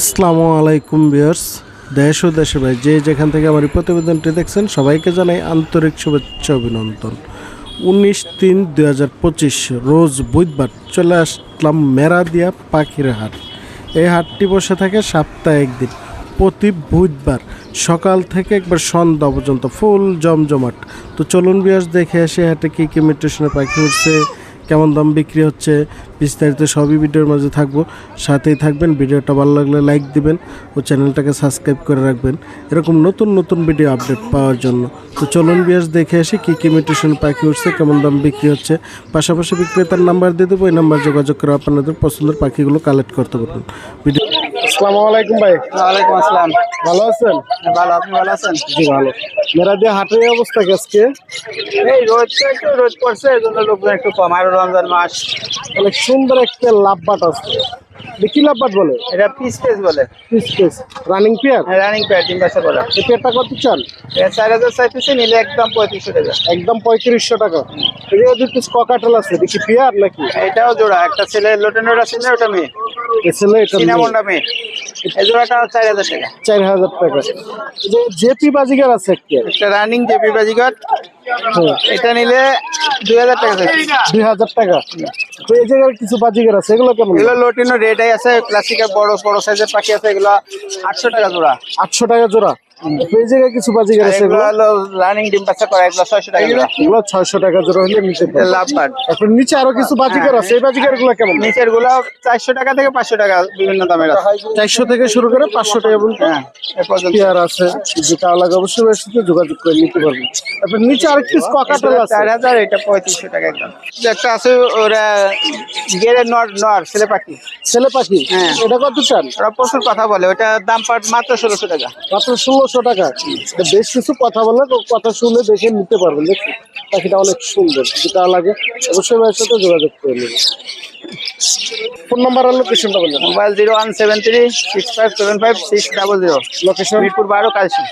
আসসালামু আলাইকুম বিয়ার্স দেশ ও দেশে ভাই যে যেখান থেকে আমার এই প্রতিবেদনটি দেখছেন, সবাইকে জানাই আন্তরিক শুভেচ্ছা অভিনন্দন। উনিশ তিন দুই হাজার পঁচিশ রোজ বুধবার চলে আসলাম মেরাদিয়া পাখির হাট। এই হাটটি বসে থাকে সপ্তাহে একদিন। প্রতি বুধবার সকাল থেকে একবার সন্ধ্যা পর্যন্ত ফুল জমজমাট। তো চলুন বিয়াস দেখে আসি হাটে কী কী মিউটেশনের পাখি উঠছে কেমন দাম বিক্রি হচ্ছে, বিস্তারিত সবই ভিডিওর মাঝে থাকব। সাথেই থাকবেন, ভিডিওটা ভালো লাগলে লাইক দিবেন ও চ্যানেলটাকে সাবস্ক্রাইব করে রাখবেন। এরকম নতুন নতুন ভিডিও আপডেট পাওয়ার জন্য। তো চলুন বিয়াস দেখে আসি কী কী মিউটেশন পাখি উঠছে, কেমন দাম বিক্রি হচ্ছে। পাশাপাশি বিক্রেতার নাম্বার দিয়ে দেবো, এই নাম্বার যোগাযোগ করে আপনাদের পছন্দের পাখিগুলো কালেক্ট করতে পারবেন। ভিডিও আসসালামু আলাইকুম ভাই। ওয়ালাইকুম আসসালাম। ভালো আছেন? ভালো আপনি ভালো আছেন? জি ভালো। হাটের এই অবস্থা কি আজকে? এই রোদ তো একটু রোদ পড়ছে এই জন্য লোকজন একটু কম। আর রমজান মাস। অনেক সুন্দর একটা লাভবাট আছে। কি বলে? এটা পিস পিস বলে। Piece piece running pair running তিন বলে। এই পেয়ারটা কত চান? চার হাজার চাইতেছে নিলে একদম পঁয়ত্রিশশো টাকা। একদম পঁয়ত্রিশশো টাকা। এদিকে দুই পিস ককাটেল আছে দেখি পেয়ার নাকি? এটাও জোড়া একটা ছেলে লোটেনোটা ছেলে ওটা মেয়ে। এ ছেলে এটা মেয়ে। সিনামনটা মেয়ে। এই জোড়াটা চার হাজার টাকা। চার হাজার টাকা। যে জেপি বাজিগার আছে একটা। একটা রানিং জেপি বাজিগর। এটা নিলে দুই হাজার টাকা দুই হাজার টাকা। তো এই জায়গায় কিছু বাজিগার আছে এগুলো কেমন? এগুলো লোটিনো রেডাই আছে ক্লাসিকের বড় বড় সাইজের পাখি আছে এগুলো আটশো টাকা জোড়া। আটশো টাকা জোড়া। এই জায়গায় কিছু বাজিগার আছে এগুলো? এগুলো হলো রানিং ডিম বাচ্চা করা এগুলো ছয়শো টাকা এগুলো ছয়শো টাকা জোড়া হলে নিতে পারবে লাভ বার্ড তারপর নিচে আরও কিছু বাজিগার আছে এই বাজিগারগুলো কেমন? নিচেরগুলো চারশো টাকা থেকে পাঁচশো টাকা বিভিন্ন দামের আছে। থেকে শুরু করে পাঁচশো টাকা পর্যন্ত হ্যাঁ এ পর্যন্ত। পেয়ার আছে যেটা আলাদা অবশ্যই এর সাথে যোগাযোগ করে নিতে পারবেন তারপর নিচে পিস ককাটেল আছে। এটা টাকা একদম। একটা আছে ওরা গেরে নর নর ছেলে পাখি। ছেলে পাখি? হ্যাঁ। এটা কত চান? ওরা প্রচুর কথা বলে ওটা দাম পাট মাত্র ষোলোশো টাকা। মাত্র ষোলোশো টাকা। বেশ কিছু কথা বলে কথা শুনে দেখে নিতে পারবেন। দেখুন পাখিটা অনেক সুন্দর। যেটা লাগে অবশ্যই ভাইয়ের সাথে যোগাযোগ করে নেবেন। ফোন নাম্বার আর লোকেশনটা বলবেন mobile zero one seven three six five seven five six double zero. Location Mirpur বারো কালসি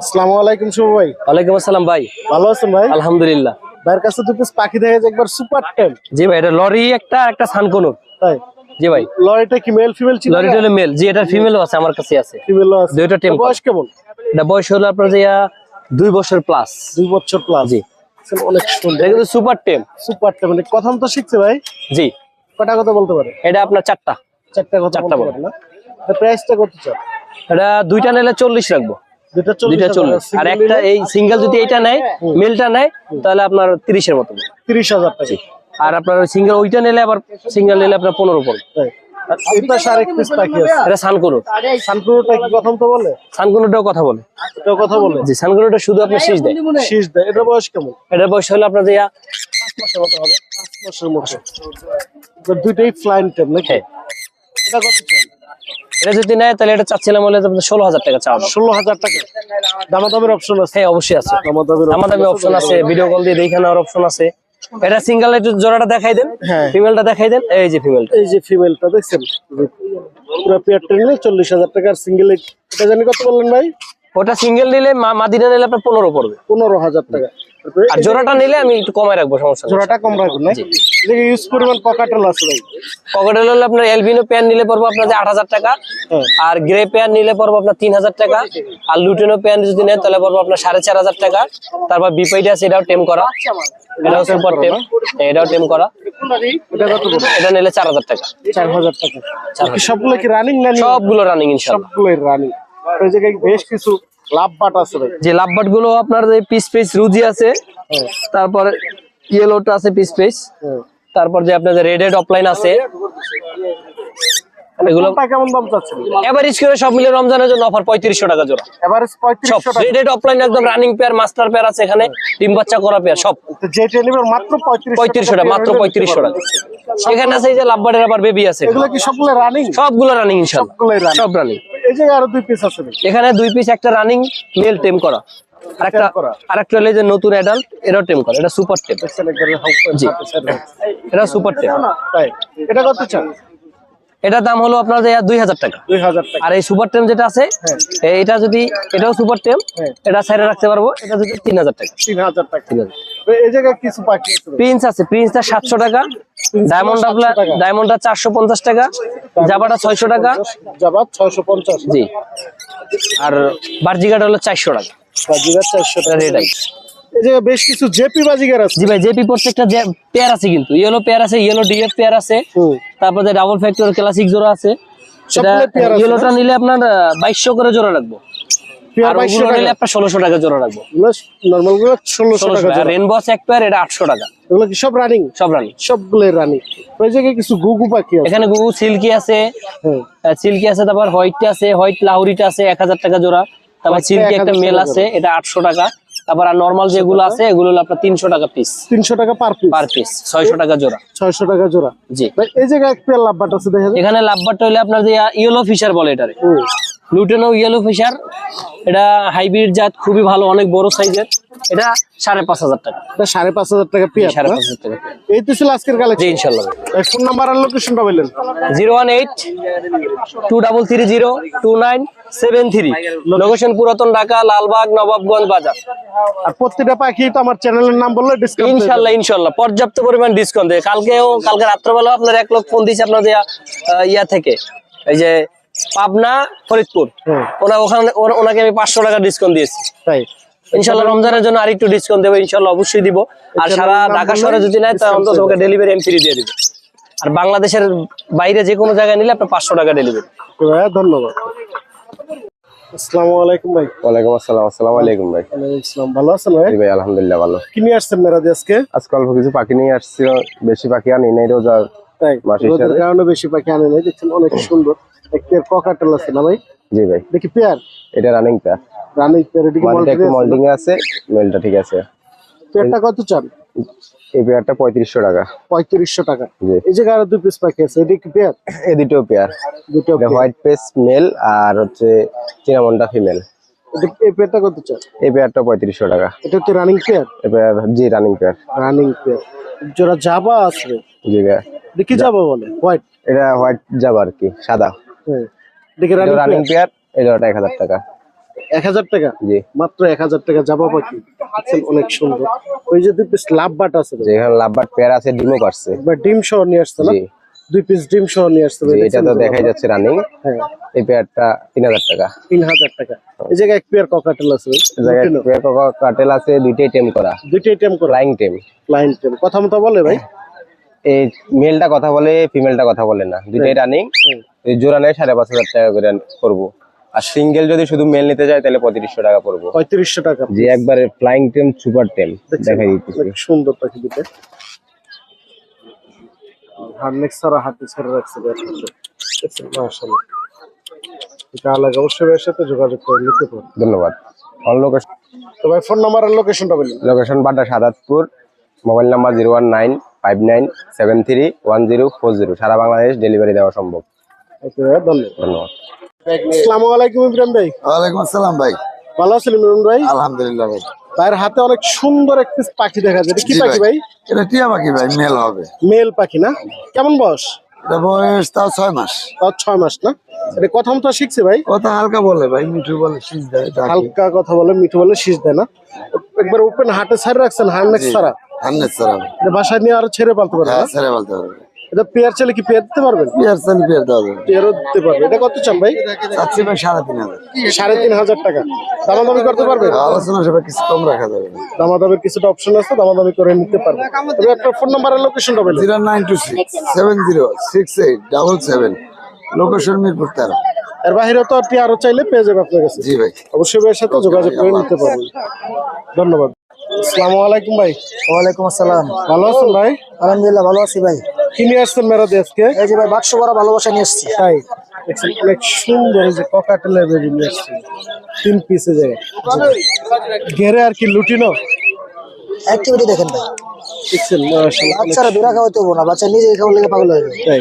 আসসালামু আলাইকুম শুভ ভাই। ওয়ালাইকুম আসসালাম ভাই। ভালো আছেন ভাই? আলহামদুলিল্লাহ। ভাইয়ের কাছে দু পিস পাখি দেখা যায় একবার সুপার টেন জি ভাই এটা লরি একটা একটা সানকনুর তাই? জি ভাই। লরিটা কি মেল ফিমেল ছিল? লরিটা হলো মেল জি এটার ফিমেলও আছে আমার কাছে আছে। ফিমেল আছে। দুইটা টেম বয়স কেমন? এটা বয়স হলো আপনার যে দুই বছর প্লাস দুই বছর প্লাস জি। অনেক সুন্দর। এটা কিন্তু সুপার টেম সুপার টেন মানে কথা তো শিখছে ভাই? জি। কটা কথা বলতে পারে? এটা আপনার চারটা। চারটা কথা চারটা বলতে না? প্রাইসটা কত চাও এটা দুইটা নিলে চল্লিশ রাখব। দুইটা দুইটা চল্লিশ। আর একটা এই সিঙ্গেল যদি এইটা নেয় মেলটা নেয় তাহলে আপনার তিরিশের মতো। তিরিশ হাজার টাকা। আর আপনার সিঙ্গেল ওইটা নিলে আবার সিঙ্গেল নিলে আপনার পনেরো শুধু আপনার শীষ দেয়। শীষ দেয়। এটা বয়স কেমন? বয়স হলো আপনার মাসের মতো দুইটাই ফ্লাইন নাকি? হ্যাঁ। এটা কত এটা যদি নেয় তাহলে এটা চাচ্ছিলাম বলে ষোলো হাজার টাকা চাওয়া ষোলো হাজার টাকা? দামাদামের অপশন আছে? হ্যাঁ অবশ্যই আছে। দামাদামের আমাদের অপশন আছে। ভিডিও কল দিয়ে দেখে নেওয়ার অপশন আছে। এটা সিঙ্গেল লাইটের জোড়াটা দেখাই দেন। হ্যাঁ। ফিমেলটা দেখাই দেন। এই যে ফিমেলটা এই যে ফিমেলটা দেখছেন? পুরো পেয়ার ট্রেনে চল্লিশ হাজার টাকার সিঙ্গেল এটা জানি কত বললেন ভাই? ওটা সিঙ্গেল নিলে মাদিনা নিলে আপনার পনেরো পড়বে। পনেরো হাজার টাকা। আর জোড়াটা নিলে আমি একটু কমায় রাখব সমস্যা জোড়াটা কম রাখুন না? ইউজ পরিমাণ পকাটেল আছে ভাই। পকেটেল হলে আপনার এলবিনো প্যান নিলে পড়ব আপনার আট হাজার টাকা হ্যাঁ। আর গ্রে প্যান নিলে পড়ব আপনার তিন হাজার টাকা আর লুটেনো প্যান যদি নেন তাহলে পড়ব আপনার সাড়ে চার হাজার টাকা। তারপর বিপাইটা আছে এটাও টেম করা। এটাও সুপার টেম এটাও টেম করা। এটা কত এটা নিলে চার হাজার টাকা। চার হাজার টাকা। সবগুলো কি রানিং না সবগুলো রানিং ইনশাল্লাহ। সবগুলোই রানিং ওই জায়গায় বেশ কিছু লাভ বাট আছে যে লাভবাটগুলো আপনার যে পিস পিস রুজি আছে হ্যাঁ, তারপর ইয়েলোটা আছে পিস পিস হ্যাঁ। তারপর যে আপনার যে রেডেড অফলাইন আছে এগুলো কেমন দাম চাচ্ছেন? এভারেজ করে সব মিলে রমজানের জন্য অফার টাকা জোড়া। এভারেজ সব পঁয়ত্রিশশো টাকা রেডেড অফলাইন একদম রানিং পেয়ার মাস্টার পেয়ার আছে এখানে ডিম বাচ্চা করা পেয়ার সব। তো যে টেলিভার মাত্র টাকা মাত্র পঁয়ত্রিশশো টাকা। সেখানে আছে এই যে আবার বেবি আছে। এগুলো কি সবগুলো রানিং সবগুলো রানিং ইনশাল্লাহ। রানিং সব রানিং এই জায়গায় আরও দুই পিস আছে এখানে দুই পিস একটা রানিং মেল টেম করা। আরেকটা করা। আরেকটা হলো এই যে নতুন অ্যাডাল্ট এটাও টেম করা এটা সুপার টেম। এটা সুপার টেম তাই। এটা কত চান? এটার দাম হলো আপনার দুই হাজার টাকা। দুই হাজার টাকা। আর এই সুপার টেম যেটা আছে এটা যদি এটাও সুপার টেম হ্যাঁ। এটা সাইডে রাখতে পারব এটা যদি তিন হাজার টাকা। তিন হাজার টাকা। তিন এই জায়গায় কিছু আছে? প্রিন্স আছে প্রিন্সটা সাতশো টাকা ডায়মন্ড 700 টাকা। ডায়মন্ডটা চারশো পঞ্চাশ টাকা জাবাটা ছয়শো টাকা। ছয়শো পঞ্চাশ। জি। আর বার্জিগাটা হলো চারশো টাকা। চারশো টাকা। রেট বেশ কিছু জেপি বাজিগার আছে। জি ভাই জেপি প্রত্যেকটা পেয়ার আছে কিন্তু। ইয়েলো পেয়ার আছে ইয়েলো ডিএফ পেয়ার আছে। তারপরে ডাবল ফ্যাক্টর ক্লাসিক জোড়া আছে আছে ইয়েলোটা নিলে আপনার বাইশশো করে জোড়া রাখব ওগুলো টাকা। জোড়া রাখব টাকা রেনবো এক পেয়ার এটা আটশো টাকা। এগুলো কি সব রানিং সব রানি সবগুলো রানিং ওই জায়গায় কিছু গুগু পাখি আছে? এখানে গুগু সিল্কি আছে সিল্কি আছে তারপর হোয়াইটটা আছে হোয়াইট লাহুরিটা আছে এক হাজার টাকা জোড়া। তারপর সিল্কি একটা মেল আছে এটা আটশো টাকা। তারপর আর নর্মাল যেগুলো আছে এগুলো হলো আপনার তিনশো টাকা পিস তিনশো টাকা পার পিস পার পিস ছয়শো টাকা জোড়া। ছয়শো টাকা জোড়া? জি। ভাই এই জায়গায় এক পেয়ার লাভবাট আছে দেখা যায় এখানে লাভবারটা হলে আপনার যে ইয়েলো ফিশার বলে এটারে। লুটেনো ইয়েলো ফিশার এটা হাইব্রিড জাত খুবই ভালো অনেক বড় সাইজের এটা সাড়ে পাঁচ হাজার টাকা। এটা সাড়ে পাঁচ হাজার টাকা পেয়ার সাড়ে পাঁচ হাজার টাকা এই তো ছিল আজকের কালেকশন ইনশাল্লাহ। ফোন নাম্বার আর লোকেশনটা বললেন zero one eight two double three zero two nine seven three. Location পুরাতন ঢাকা লালবাগ নবাবগঞ্জ বাজার। আর প্রত্যেকটা পাখি তো আমার চ্যানেলের নাম বললে ডিসকাউন্ট ইনশাল্লাহ ইনশাল্লাহ। পর্যাপ্ত পরিমাণ ডিসকাউন্ট দেয়। কালকেও কালকে রাত্রবেলা আপনার এক লক্ষ ফোন দিয়েছে আপনাদের ইয়া থেকে এই যে পাবনা ফরিদপুর। ওনা ওখানে ওনাকে আমি পাঁচশো টাকা ডিসকাউন্ট দিয়েছি। তাই। ইনশাল্লাহ রমজানের জন্য আর একটু ডিসকাউন্ট দেবো ইনশাল্লাহ অবশ্যই দিব। আর সারা ঢাকা শহরে যদি নেয় তাহলে অন্তত ওকে ডেলিভারি আমি ফ্রি দিয়ে দিব। আর বাংলাদেশের বাইরে যে কোনো জায়গায় নিলে আপনার পাঁচশো টাকা ডেলিভারি ধন্যবাদ। আসসালামু আলাইকুম ভাই। ওয়ালাইকুম আসসালাম আসসালামু আলাইকুম ভাই। ওয়ালাইকুম ভালো আছেন ভাই? ভাই আলহামদুলিল্লাহ ভালো। কি নিয়ে আসছেন মেরাদি আজকে? আজকে অল্প কিছু পাখি নিয়ে আসছি বেশি পাখি আনি নাই রোজার তাই মাসির রোদের কারণে বেশি পাখি আনে নাই দেখছেন অনেক সুন্দর ককাটেল আছে না ভাই? জি ভাই। দেখি পেয়ার? এটা রানিং পেয়ার। রানিং মাটিটা একটু মল্টিং আছে মেলটা ঠিক আছে। পেয়ারটা কত চান? এই পেয়ারটা পঁয়ত্রিশশো টাকা। পঁয়ত্রিশশো টাকা। এই জায়গায় আরও দুই পিস পাখি আছে এদিকে পেয়ার এই দুটো পেয়ার দুটো এটা হোয়াইট পেস মেল আর হচ্ছে চিনামনটা ফিমেল এই পেয়ারটা কত চান? এই পেয়ারটা পঁয়ত্রিশশো টাকা। এটা হচ্ছে রানিং পেয়ার এই পেয়ার জি রানিং পেয়ার রানিং পেয়ার জোড়া জাবা আছে জি দেখি যাব বলে? হোয়াইট এটা হোয়াইট যাবে আর কি সাদা। হ্যাঁ। দেখি এটা রানিং পেয়ার জোড়াটা এক হাজার টাকা। এক হাজার টাকা? জি। মাত্র এক হাজার টাকা পাখি। অনেক সুন্দর। ওই যে দুই পিস লাভবাট আছে যে এখানে লাভবার পেয়ার আছে ডিমও পারছে একবার ডিম সহ নিয়ে আসছে না? দুই পিস ডিম সহ নিয়ে আসতে জি, এটা তো দেখাই যাচ্ছে রানিং হ্যাঁ। এই পেয়ারটা তিন হাজার টাকা। তিন হাজার টাকা। এই জায়গায় এক পেয়ার ককাটেল আছে জায়গায় পেয়ার কোকা কাটেল আছে দুইটাই টেম করা। দুইটাই টেম করে। ফ্লাইং টেম লাইন টেম কথা মতো বলে ভাই? এই মেলটা কথা বলে ফিমেলটা কথা বলে না। দুইটাই রানিং হুম। এই জোড়া নেয় সাড়ে পাঁচ হাজার টাকা করে করব। আর সিঙ্গেল যদি শুধু মেল নিতে যায় তাহলে পঁয়ত্রিশশো টাকা পড়ব। পঁয়ত্রিশশো টাকা যে একবারে ফ্লাইং টেম সুপার টেম দিতেছি অনেক সুন্দর পাখি দুটো। হার্নেক ছাড়া হাতে ছেড়ে রাখছে মাশাআল্লাহ। এটা আলাদা অবশ্যই এর সাথে যোগাযোগ করে নিতে পারেন ধন্যবাদ। অন লোকেশন তো ভাই ফোন নাম্বার আর লোকেশনটা বলুন। Location Sadatpur mobile number zero one nine five nine seven three one zero four zero সারা বাংলাদেশ ডেলিভারি দেওয়া সম্ভব। ধন্যবাদ। ধন্যবাদ। আসসালামু আলাইকুম ইব্রাহিম ভাই। ওয়ালাইকুম আসসালাম ভাই। ভালো আছেন ইমরান ভাই? আলহামদুলিল্লাহ ভাই। ভাইয়ের হাতে অনেক সুন্দর পাখি দেখা যায়। কি পাখি ভাই। এটা টিয়া পাখি ভাই মেল হবে। মেল পাখি না? কেমন বয়স? এটা বয়স তাও ছয় মাস। তাও ছয় মাস না? এটা কথা মতো শিখছে ভাই? কথা হালকা বলে ভাই মিঠু বলে শীষ দেয় হালকা কথা বলে মিঠু বলে শীষ দেয় না? একবার ওপেন হাটে ছাড়ে রাখছেন ছাড়া? বাসায় নিয়ে আরও ছেড়ে পালতে পারবে হ্যাঁ ছেড়ে পারবে এটা পেয়ার চাইলে কি পেয়ার দিতে পারবেন? পিয়ার চালি পিয়ার দেওয়া যাবে। পেয়ারও দিতে পারবে। এটা কত চান ভাই? চাচ্ছি ভাই সাড়ে তিন হাজার। সাড়ে তিন হাজার টাকা। দামাদামি করতে পারবেন? আলোচনা সবাই কিছু কম রাখা যাবে। দামাদামির কিছুটা অপশন আছে দামাদামি করে নিতে পারবে তবে আপনার ফোন নাম্বার আর লোকেশনটা বলবেন zero nine two six seven zero six eight double seven. Location Mirpur তেরো। এর বাইরে তো আপনি আরও চাইলে পেয়ে যাবে আপনার কাছে। জি ভাই। অবশ্যই ভাইয়ের সাথে যোগাযোগ করে নিতে পারবেন। ধন্যবাদ। আসসালামু আলাইকুম ভাই। ওয়ালাইকুম আসসালাম। ভালো আছেন ভাই? আলহামদুলিল্লাহ ভালো আছি ভাই। কি নিয়ে আসছেন মেরা আজকে? এই যে ভাই বাক্স ভরা ভালোবাসা নিয়ে এসছি। তাই? অনেক সুন্দর যে ককাটেলের বেবি নিয়ে আসছে তিন পিসে যায় ঘেরে আর কি লুটিনো অ্যাক্টিভিটি দেখেন ভাই। বাচ্চারা দূরা খাওয়াতে হব না বাচ্চা নিজে খাওয়ার লেগে পাগল হয়ে যাবে। তাই।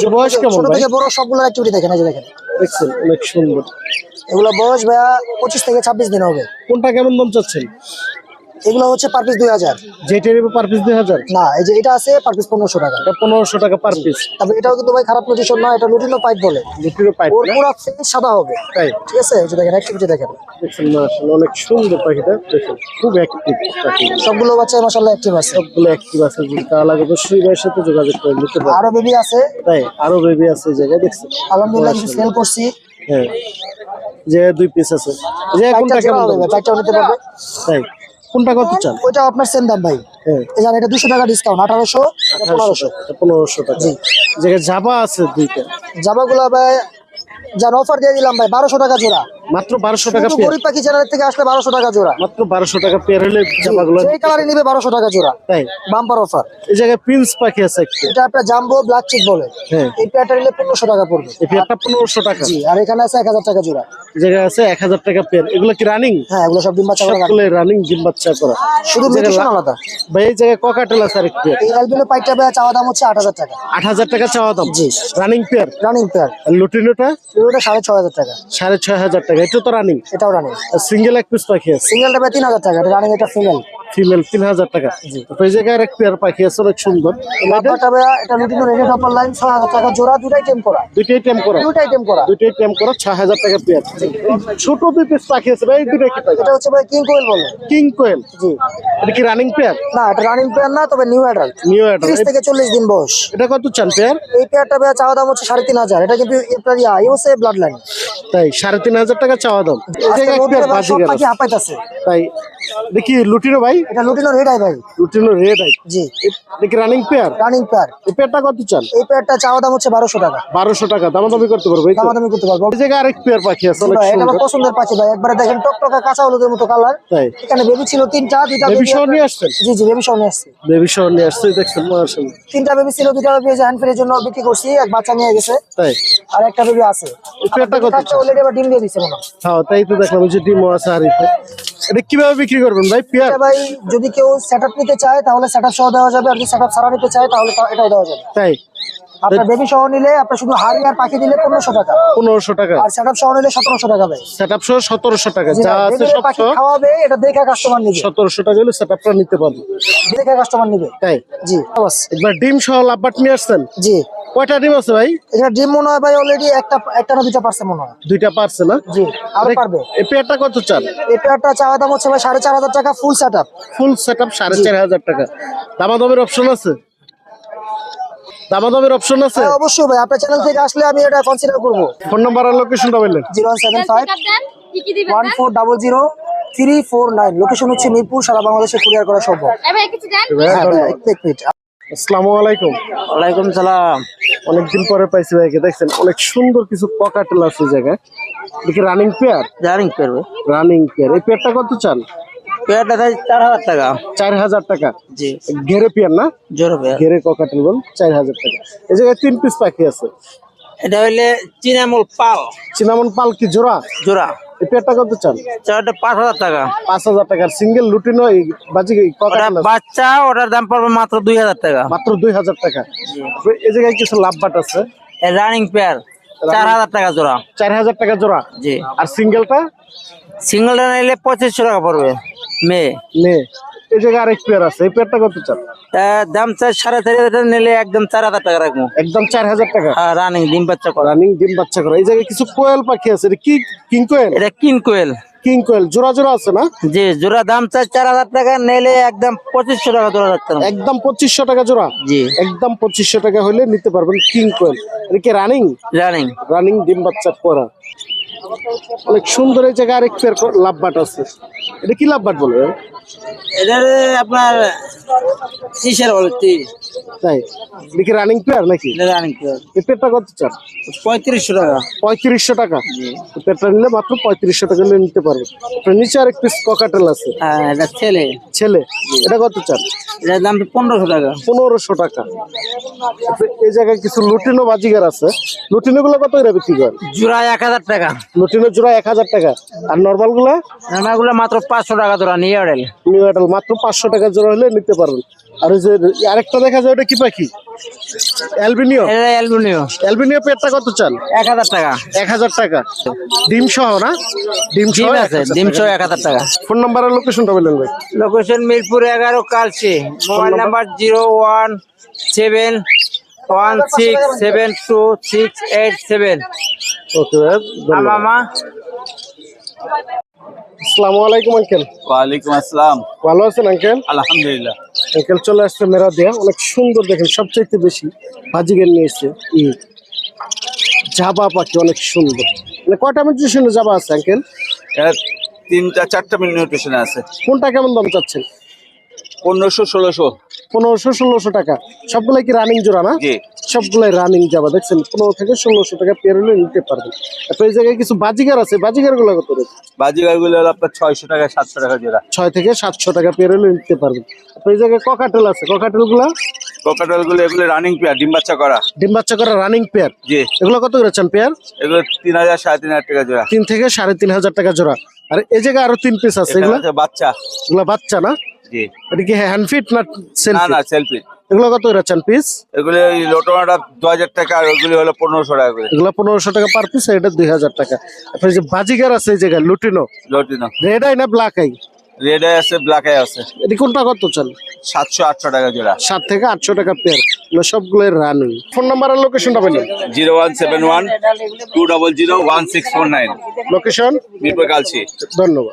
যে বয়স কেমন ছোট ভাই? থেকে বড় সবগুলো অ্যাক্টিভিটি দেখেন এই যে দেখেন। দেখছেন অনেক সুন্দর। এগুলো বয়স ভাইয়া পঁচিশ থেকে ছাব্বিশ দিন হবে। কোনটা কেমন দাম চাচ্ছেন? এগুলো হচ্ছে পার পিস দুই হাজার। যেটা নেবে পার পিস দুই হাজার? না এই যে এটা আছে পার পিস পনেরোশো টাকা। এটা পনেরোশো টাকা পার পিস তবে এটাও কিন্তু ভাই খারাপ পজিশন না এটা লুটিনো পাইপ বলে। লুটিনো পাইপ পুরো ফেস সাদা হবে। তাই? ঠিক আছে? এই যে দেখেন অ্যাক্টিভিটি দেখেন। দেখছেন মাশাআল্লাহ অনেক সুন্দর পাখিটা দেখেন খুব অ্যাক্টিভ সবগুলো বাচ্চা মাসাল্লাহ অ্যাক্টিভ আছে। সবগুলো অ্যাক্টিভ আছে যদি তা লাগে অবশ্যই ভাইয়ের সাথে যোগাযোগ করে নিতে পারবেন আরও বেবি আছে। তাই আরও বেবি আছে এই জায়গায় দেখছেন? আলহামদুলিল্লাহ কিছু সেল করছি। হ্যাঁ। যে দুই পিস আছে। যে কোনটা কেমন হবে? পাইপটাও নিতে পারবে। তাই। কোনটা কত চান? ওইটা আপনার সেম দাম ভাই। হ্যাঁ। জানেন এটা দুশো টাকা ডিসকাউন্ট আঠারোশো পনেরোশো। পনেরোশো টাকা। জি। জায়গায় জাবা আছে দুইটা। জাবাগুলো ভাই যার অফার দিয়ে দিলাম ভাই বারোশো টাকা জোড়া। মাত্র বারোশো টাকা গরিব পাখি চ্যানেল থেকে আসলে বারোশো টাকা জোড়া। মাত্র বারোশো টাকা পেয়ার হলে জামাগুলো এই কালারে নিবে বারোশো টাকা জোড়া। তাই? বাম্পার অফার এই জায়গায় প্রিন্স পাখি আছে এটা আপনার জাম্বো ব্ল্যাক চিক বলে। হ্যাঁ। এই পেয়ারটা নিলে পনেরোশো টাকা পড়বে। এই পেয়ারটা পনেরোশো টাকা। জি আর এখানে আছে এক হাজার টাকা জোড়া। এই জায়গায় আছে এক হাজার টাকা পেয়ার। এগুলো কি রানিং হ্যাঁ এগুলো সব ডিম বাচ্চা করে রানিং ডিম বাচ্চা করা। শুধু মিউটেশন আলাদা। ভাই এই জায়গায় ককাটেল আছে আরেক পেয়ার এই অ্যালবিনো পাইপটা ভাই চাওয়া দাম হচ্ছে আট হাজার টাকা। আট হাজার টাকা চাওয়া দাম। জি। রানিং পেয়ার রানিং পেয়ার আর লুটিনোটা সাড়ে ছয় হাজার টাকা। সাড়ে ছয় হাজার টাকা। এটা তো রানিং এটাও রানিং সিঙ্গেল এক পিস পাখি আছে? সিঙ্গেলটা তিন হাজার টাকা রানিং এটা ফিমেল ফিমেল তিন হাজার টাকা। এই জায়গায় আরেক পেয়ার পাখি আছে অনেক সুন্দর। এটা লুটিনো রেডি টপার লাইন ছয় হাজার টাকা জোড়া দুটাই টেম করা। দুইটাই টেম করা। দুটাই টেম করা। দুইটাই টেম করা ছয় হাজার টাকা পেয়ার ছোট দুই পিস পাখি আছে ভাই কি এটা হচ্ছে ভাই কিং কোয়েল বলে। কিং কোয়েল জি। এটা কি রানিং পেয়ার না এটা রানিং পেয়ার না তবে নিউ অ্যাডাল্ট নিউ ত্রিশ থেকে চল্লিশ দিন বয়স। এটা কত চান পেয়ার এই পেয়ারটা ভাই চাওয়া দাম হচ্ছে সাড়ে তিন হাজার। এটা কিন্তু আপনার ইয়া ইউসে ব্লাড লাইন তাই সাড়ে তিন হাজার টাকা চাওয়া দাম। হাঁপাইতেছে। তাই দেখি লুটিনো ভাই? এটা লুটিনো রেড আই ভাই। লুটিনো রেড আই জি। দেখি রানিং পেয়ার রানিং পেয়ার এই পেয়ারটা কত চান? এই পেয়ারটা চাওয়া দাম হচ্ছে বারোশো টাকা। বারোশো টাকা দামাদামি করতে পারব? দামাদামি করতে পারব। এই জায়গায় আরেক পেয়ার পাখি আছে অনেক এটা আমার পছন্দের পাখি ভাই একবারে দেখেন টকটকা কাঁচা হলুদের মতো কালার তাই। এখানে বেবি ছিল তিনটা দুইটা বেবি সহ নিয়ে আসছেন? জি জি বেবি সহ নিয়ে আসছি। বেবি সহ নিয়ে আসছে দেখছেন মাশাআল্লাহ। তিনটা বেবি ছিল দুইটা বেবি হ্যান্ড ফ্রির জন্য বিক্রি করছি এক বাচ্চা নিয়ে গেছে। তাই। আর একটা বেবি আছে। এই পেয়ারটা কত অলরেডি আবার ডিম দিয়ে দিচ্ছে মনে হ্যাঁ। তাই তো দেখলাম যে ডিমও আছে হারিতে এটা কীভাবে বিক্রি করবেন ভাই? পেয়ার? ভাই যদি কেউ সেটআপ নিতে চায় তাহলে সেটআপ সহ দেওয়া যাবে আর যদি সেটআপ ছাড়া নিতে চায় তাহলে এটাও দেওয়া যাবে। তাই? আপনার বেবি সহ নিলে আপনার শুধু হাড়ি আর পাখি দিলে পনেরোশো টাকা। পনেরোশো টাকা। আর সেটআপ সহ নিলে সতেরোশো টাকা ভাই। সেট আপ সহ সতেরোশো টাকা যা আছে সব খাওয়াবে এটা দেখে কাস্টমার নিবে। সতেরোশো টাকা হলে সেট আপটা নিতে পারব। দেখে কাস্টমার নিবে। তাই? জি একবার ডিম সহ লাভবাট নিয়ে আসছেন? জি। কয়টা ডিম আছে ভাই? এটা ডিম মনে হয় ভাই অলরেডি একটা একটা না দুইটা পারছে মনে হয়। দুইটা পারছে না? জি আরও পারবে। এই পেয়ারটা কত চান? এই পেয়ারটা চাওয়া দাম হচ্ছে ভাই সাড়ে চার হাজার টাকা full set up full set up সাড়ে চার হাজার টাকা। দামাদামের অপশন আছে? দামাদামের অপশন আছে? হ্যাঁ, অবশ্যই ভাই। আপনার চ্যানেল থেকে আসলে আমি এটা কনসিডার করব। ফোন নাম্বার আর লোকেশনটা বললেন? জিরো সেভেন ফাইভ কি কি দিবেন one four double zero three four nine. Location হচ্ছে মিরপুর সারা বাংলাদেশে কুরিয়ার করা সম্ভব। এবার কিছু দেন? হ্যাঁ ভাই, আসসালামু আলাইকুম। ওয়ালাইকুম সালাম। অনেকদিন পরে পাইছি ভাইকে দেখছেন? অনেক সুন্দর কিছু পকাটেল আছে জায়গায়। দেখি রানিং পেয়ার জানিং করবে রানিং পেয়ার এই পেয়ারটা কত চান? পেয়ারটা তাই চার হাজার টাকা। চার হাজার টাকা। জি। ঘেরে পেয়ার না? জোর পেয়ার। ঘেরে ককাটেল বল চার হাজার টাকা। এই জায়গায় তিন পিস পাখি আছে। এটা হইলে চিনামল পাল। চিনামন পাল কি জোড়া? জোড়া। পেয়ারটা কত চান? চারটা পাঁচ হাজার টাকা। পাঁচ হাজার টাকার সিঙ্গেল লুটিনো এই বাজি বাচ্চা ওটার দাম পড়বে মাত্র দুই হাজার টাকা। মাত্র দুই হাজার টাকা। এই জায়গায় কিছু লাভবাট আছে? রানিং পেয়ার চার হাজার টাকা জোড়া। চার হাজার টাকা জোড়া? জি। আর সিঙ্গেলটা? সিঙ্গেলটা নিলে পঁচিশশো টাকা পড়বে। মেয়ে। নে এই জায়গায় আরেক পেয়ার আছে। এই পেয়ারটা কত চান? দাম চাই সাড়ে চারি হাজার নিলে একদম চার হাজার টাকা রাখব। একদম চার হাজার টাকা? আর রানিং ডিম বাচ্চা করা। রানিং ডিম বাচ্চা করা। এই জায়গায় কিছু কোয়েল পাখি আছে। এটা কি কিং কোয়েল? এটা কিন কোয়েল। কিং কোয়েল। জোড়া জোড়া আছে না? জি জোড়া দাম চাই চার হাজার টাকা নিলে একদম পঁচিশশো টাকা জোড়া রাখতে হবে। একদম পঁচিশশো টাকা জোড়া? জি। একদম পঁচিশশো টাকা হলে নিতে পারবেন কিং কোয়েল। এটা কি রানিং রানিং রানিং ডিম বাচ্চা করা। অনেক সুন্দর এই জায়গায় আরেক পেয়ার লাভবাট আছে। এটা কি লাভবাট বলে? এটা আপনার কিসের বলছি তাই? এটা কি রানিং পেয়ার নাকি? রানিং পেয়ার এই পেয়ারটা কত চান? পঁয়ত্রিশশো টাকা। পঁয়ত্রিশশো টাকা? পেয়ারটা নিলে মাত্র পঁয়ত্রিশশো টাকা হলে নিতে পারবে। নিচে আরেক পিস ককাটেল আছে। হ্যাঁ এটা ছেলে। ছেলে? এটা কত চান? এটার দাম পনেরোশো টাকা। পনেরোশো টাকা। এই জায়গায় কিছু লুটিনো বাজিগার আছে। লুটিনো গুলো কত করে বিক্রি করে জোড়া এক হাজার টাকা। লুটিনো জোড়া এক হাজার টাকা। আর নর্মালগুলা মাত্র পাঁচশো টাকা জোড়া অর্ডেল নিউ এডাল মাত্র পাঁচশো টাকা জোড়া হলে নিতে পারবেন। আর ওই যে আরেকটা দেখা যায় ওটা কি পাখি? অ্যালবিনিও। এটা অ্যালবুনিও। অ্যালবিনিও পেয়ারটা কত চান? এক হাজার টাকা। এক হাজার টাকা। ডিম সহ না? ডিম সহ আছে ডিম সহ এক হাজার টাকা। ফোন নাম্বার আর লোকেশনটা বললেন ভাই। লোকেশন মিরপুর এগারো Kalshi. Mobile number zero one seven one six seven two six eight seven. Okay ভাই মামা? আসসালামু আলাইকুম আঙ্কেল। ওয়ালাইকুম আসসালাম। ভালো আছেন আঙ্কেল? আলহামদুলিল্লাহ। আঙ্কেল চলে আসছে মেরা দিয়া অনেক সুন্দর দেখেন সবচাইতে বেশি জাবা পাখি অনেক সুন্দর। মানে কয়টা মিউটেশনে জাবা আছে আঙ্কেল? এর তিনটা চারটা আছে। কোনটা কেমন দাম চাচ্ছেন? পনেরোশো ষোলোশো। পনেরোশো ষোলোশো টাকা। সবগুলাই কি রানিং জোড়া না? জি। সবগুলাই রানিং যাবা দেখছেন? পনেরো থেকে ষোলোশো টাকা পেয়ে হলে নিতে পারবেন। তারপর এই জায়গায় কিছু বাজিগার আছে? বাজিগারগুলো কত রেট বাজিগারগুলো হলো আপনার ছয়শো টাকা সাতশো টাকা জোড়া। ছয় থেকে সাতশো টাকা পেয়ে হলে নিতে পারবেন। তারপর এই জায়গায় ককাটেল আছে। ককাটেলগুলা কোকাটালগুলো এগুলো রানিং পেয়ার ডিম বাচ্চা করা। ডিম বাচ্চা করা রানিং পেয়ার জি। এগুলো কত পেয়ার এগুলো তিন হাজার সাড়ে তিন হাজার টাকা জোড়া। তিন থেকে সাড়ে তিন হাজার টাকা জোড়া। আর এই জায়গায় আরও তিন পিস আছে। এগুলো? বাচ্চা। এগুলো বাচ্চা না? জি। এটা কি হ্যান্ড ফিট না না না সেলফি এগুলো কত করেছেন পিস এগুলো লোটোনাটা দু হাজার টাকা আর ওগুলি হলো পনেরোশো টাকা করে। এগুলো পনেরোশো টাকা পার পিস এটা দুই হাজার টাকা। আপনার যে বাজিগার আছে এই জায়গায় লুটিনো? লোটিনো। রেড আই না ব্ল্যাক আই রেড আই আছে ব্ল্যাক আই আছে। এটি কোনটা কত চাল সাতশো আটশো টাকা জোড়া। সাত থেকে আটশো টাকা পেয়ার এগুলো সবগুলো রানিং ফোন নাম্বার আর লোকেশনটা বললেন zero one seven one two double zero one six four nine. Location Kalshi. ধন্যবাদ।